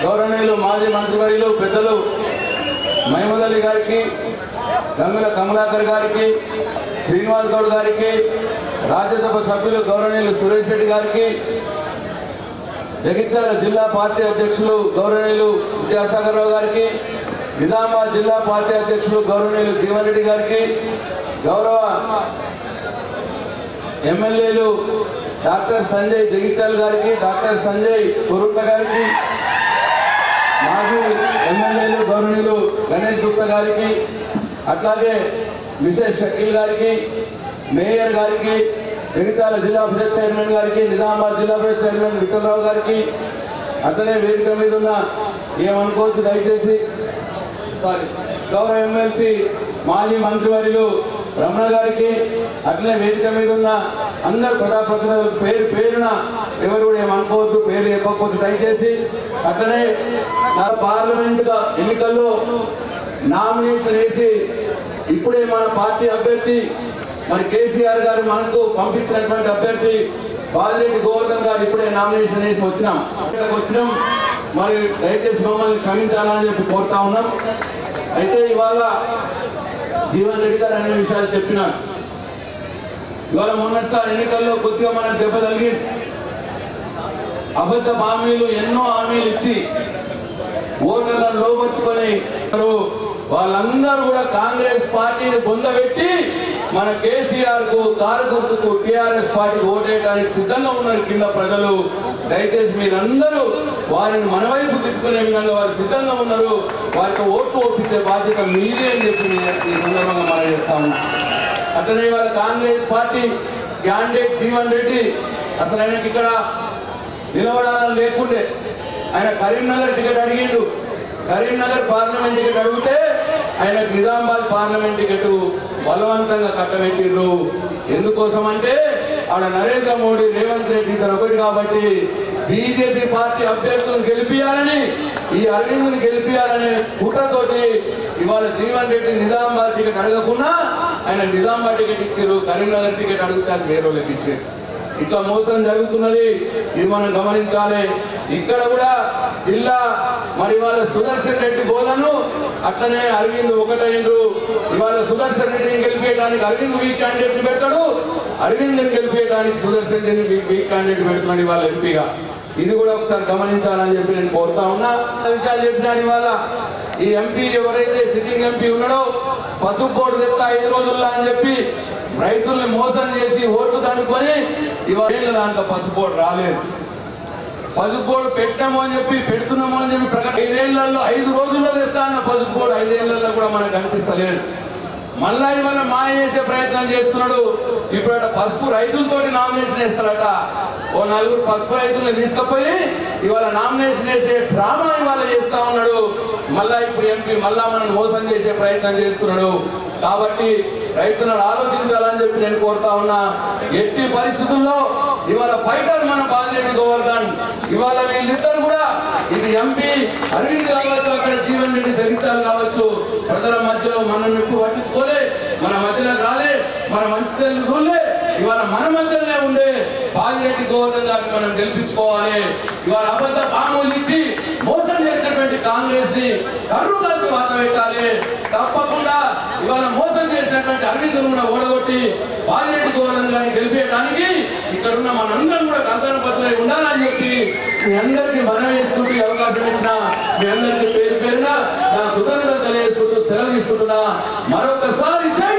గౌరవనీయులు మాజీ మంత్రివర్యులు పెద్దలు మహమూద్ గారికి గంగుల కమలాకర్ గారికి శ్రీనివాస్ గౌడ్ గారికి రాజ్యసభ సభ్యులు గౌరవనీయులు సురేష్ రెడ్డి గారికి జగిత్యాల జిల్లా పార్టీ అధ్యక్షులు గౌరవనీయులు విద్యాసాగర్ రావు గారికి నిజామాబాద్ జిల్లా పార్టీ అధ్యక్షులు గౌరవనీయులు జీవన్ రెడ్డి గారికి గౌరవ ఎమ్మెల్యేలు డాక్టర్ సంజయ్ జగిత్యాల గారికి డాక్టర్ సంజయ్ కురుట్ల గారికి మాజీ ఎమ్మెల్యేలు గౌరవనీయులు గణేష్ గుప్తా గారికి అట్లాగే మిసెస్ షకీల్ గారికి మేయర్ గారికి జగిత్యాల జిల్లా పరిషత్ చైర్మన్ గారికి నిజామాబాద్ జిల్లా పరిషత్ చైర్మన్ విఠలరావు గారికి అట్లనే వేదిక మీద ఉన్న ఏమనుకోవద్దు దయచేసి. సారీ గౌరవ ఎమ్మెల్సీ మాజీ మంత్రివర్యులు రమణ గారికి అట్లే వేదిక మీద ఉన్న అందరు ప్రజాప్రతినిధులు పేరు పేరున ఎవరు కూడా ఏమనుకోవద్దు పేరు చెప్పకపోతే దయచేసి అక్కడే నా పార్లమెంట్ ఎన్నికల్లో నామినేషన్ వేసి ఇప్పుడే మన పార్టీ అభ్యర్థి మరి కేసీఆర్ గారు మనకు పంపించినటువంటి అభ్యర్థి బాలిరెడ్డి గోవర్ధన్ గారు ఇప్పుడే నామినేషన్ వేసి వచ్చినాం. ఇక్కడికి వచ్చినాం. మరి దయచేసి మమ్మల్ని క్షమించాలని చెప్పి కోరుతా ఉన్నాం. అయితే ఇవాళ జీవన్ రెడ్డి గారు అనే విషయాలు చెప్పినారు. ఇవాళ మొన్నటిసారి ఎన్నికల్లో కొద్దిగా మనకు దెబ్బ తగిలింది. అబద్ధ హామీలు ఎన్నో హామీలు ఇచ్చి ఓటర్లను లోపరుచుకొని వాళ్ళందరూ కూడా కాంగ్రెస్ పార్టీని పొందబెట్టి మన కేసీఆర్కు కారు గుర్తుకు టిఆర్ఎస్ పార్టీ ఓటేయడానికి సిద్ధంగా ఉన్నారు కింద ప్రజలు. దయచేసి మీరందరూ వారిని మన వైపు తిప్పుకునే విధంగా వారు సిద్ధంగా ఉన్నారు. వారికి ఓట్లు ఒప్పించే బాధ్యత మీదే అని చెప్పి ఈ సందర్భంగా మనం చెప్తాము అట్లనే వాళ్ళ Congress party candidate Jeevan Reddy అసలు ఆయనకి ఇక్కడ నిలబడాలని లేకుండే ఆయన కరీంనగర్ టికెట్ అడిగిండు. కరీంనగర్ పార్లమెంట్ టికెట్ అడిగితే ఆయన నిజామాబాద్ పార్లమెంట్ టికెట్ బలవంతంగా కట్టబెట్టిర్రు. ఎందుకోసం అంటే ఆడ నరేంద్ర మోడీ రేవంత్ రెడ్డి తన ఒకటి కాబట్టి బీజేపీ పార్టీ అభ్యర్థులను గెలిపియాలని ఈ అరవింద్ని గెలిపియాలనే కుట్రతోటి ఇవాళ జీవన్ రెడ్డి నిజామాబాద్ టికెట్ అడగకుండా ఆయన నిజామాబాద్ టికెట్ ఇచ్చారు కరీంనగర్ టికెట్ అడుగుతారు వేరే వాళ్ళకి ఇచ్చారు ఇట్లా మోసం జరుగుతున్నది. ఇది మనం గమనించాలి. ఇక్కడ కూడా జిల్లా మరి వాళ్ళ సుదర్శన్ రెడ్డి బోధను అట్లనే అరవింద్ ఒకటైండ్రు. ఇవాళ సుదర్శన్ రెడ్డిని గెలిపేయడానికి అరవింద్ వీక్ క్యాండిడేట్ పెడతాడు. అరవింద్ గెలిపేయడానికి సుదర్శన్ రెడ్డిని వీక్ క్యాండిడేట్ పెడుతున్నాడు ఇవాళ ఎంపీగా. ఇది కూడా ఒకసారి గమనించాలని చెప్పి నేను కోరుతా ఉన్నా. విషయాలు చెప్పినాను ఇవాళ. ఈ ఎంపీ ఎవరైతే సిట్టింగ్ ఎంపీ ఉన్నాడో పసుపు బోర్డు తెస్తా ఐదు రోజుల్లో అని చెప్పి రైతుల్ని మోసం చేసి ఓట్లు కనుక్కొని ఇవాళ దాంట్లో పసుపోడు రాలేదు. పసుపోడు పెట్టాము అని చెప్పి పెడుతున్నాము అని చెప్పి ప్రకటన ఐదేళ్ళలో ఐదు రోజుల్లో తెస్తా అన్న పసుపోడు ఐదేళ్ళలో కూడా మనకు కనిపిస్తలేదు. మళ్ళా ఇవాళ మాయ చేసే ప్రయత్నం చేస్తున్నాడు. ఇప్పుడు పసుపు రైతులతోటి నామినేషన్ వేస్తారట. ఓ నలుగురు పసుపు రైతుల్ని తీసుకుపోయి ఇవాళ నామినేషన్ వేసే డ్రామా ఇవాళ చేస్తా ఉన్నాడు. మళ్ళా ఇప్పుడు ఎంపీ మళ్ళా మనం మోసం చేసే ప్రయత్నం చేస్తున్నాడు. కాబట్టి రైతులను ఆలోచించాలని చెప్పి నేను కోరుతా ఉన్నా. ఎట్టి పరిస్థితుల్లో ఇవాళ ఫైటర్ మన బాలిరెడ్డి గోవర్ధన్. ఇవాళ వీళ్ళిద్దరు కూడా ఇది ఎంపీ అరవింద్ కావచ్చు అక్కడ జీవన్ రెడ్డి జగిత్యాలు కావచ్చు. ప్రజల మధ్యలో మనం ఎక్కువ పట్టించుకోలే మన మధ్యలో రాలే మన మంచి చెల్లు ఇవాళ మన మధ్యలోనే ఉండే బాలిరెడ్డి గోవర్ధన్ గారిని మనం గెలిపించుకోవాలి. ఇవాళ అబద్ధ పాములు ఇచ్చి మోసం చేసినటువంటి కాంగ్రెస్ని కర్రు కలిసి వాత పెట్టాలి. తప్పకుండా ఇవాళ మోసం చేసినటువంటి అరవింద్ కూడా ఓడగొట్టి బాలిరెడ్డి గోవర్ధన్ గారిని గెలిపేయడానికి ఇక్కడ ఉన్న మనందరం కూడా కంకణ ఉండాలని చెప్పి మీ అందరికీ మనం వేసుకుంటూ అవకాశం ఇచ్చిన మీ అందరికీ పేరు పేరున నా కృతజ్ఞతలు తెలియజేసుకుంటూ సెలవు తీసుకుంటున్నా. మరొకసారి జై